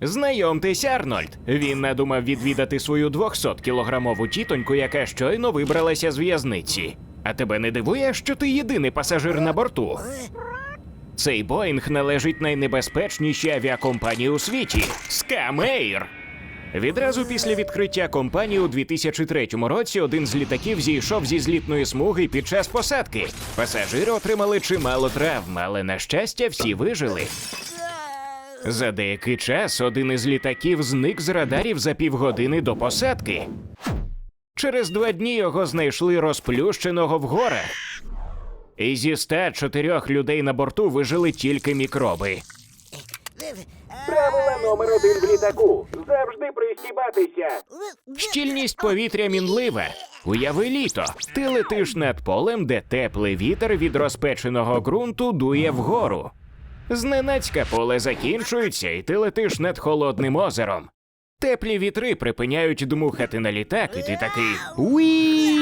Знайомтесь, Арнольд. Він надумав відвідати свою 200-кілограмову тітоньку, яка щойно вибралася з в'язниці. А тебе не дивує, що ти єдиний пасажир на борту? Цей Боїнг належить найнебезпечнішій авіакомпанії у світі Скамейр. Відразу після відкриття компанії у 2003 році один з літаків зійшов зі злітної смуги під час посадки. Пасажири отримали чимало травм, але на щастя всі вижили. За деякий час один із літаків зник з радарів за півгодини до посадки. Через два дні його знайшли розплющеного в горах. І зі 104 людей на борту вижили тільки мікроби. Правила номер один в літаку. Завжди пристібатися. Щільність повітря мінлива. Уяви літо. Ти летиш над полем, де теплий вітер від розпеченого ґрунту дує вгору. Зненацька поле закінчується, і ти летиш над холодним озером. Теплі вітри припиняють дмухати на літак, і ти такий уі.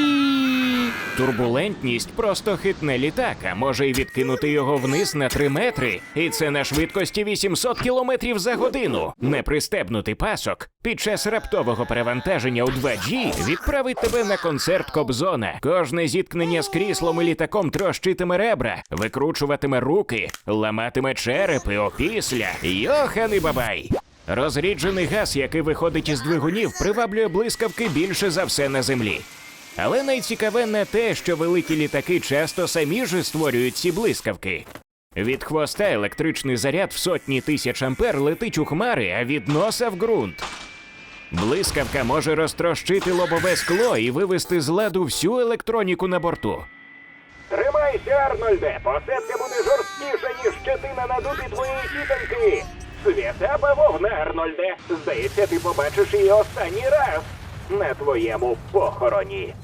Турбулентність просто хитне літак, а може й відкинути його вниз на 3 метри. І це на швидкості 800 кілометрів за годину. Непристебнутий пасок під час раптового перевантаження у 2G відправить тебе на концерт Кобзона. Кожне зіткнення з кріслом і літаком трощитиме ребра, викручуватиме руки, ламатиме черепи опісля. Йоханий бабай! Розріджений газ, який виходить із двигунів, приваблює блискавки більше за все на землі. Але найцікаве не те, що великі літаки часто самі ж створюють ці блискавки. Від хвоста електричний заряд в сотні тисяч ампер летить у хмари, а від носа в ґрунт. Блискавка може розтрощити лобове скло і вивести з ладу всю електроніку на борту. Тримайся, Арнольде. Посадка буде жорсткіша, ніж щетина на дупі твоєї тітоньки. Свята бавовна, Арнольде. Здається, ти побачиш її останній раз на твоєму похороні.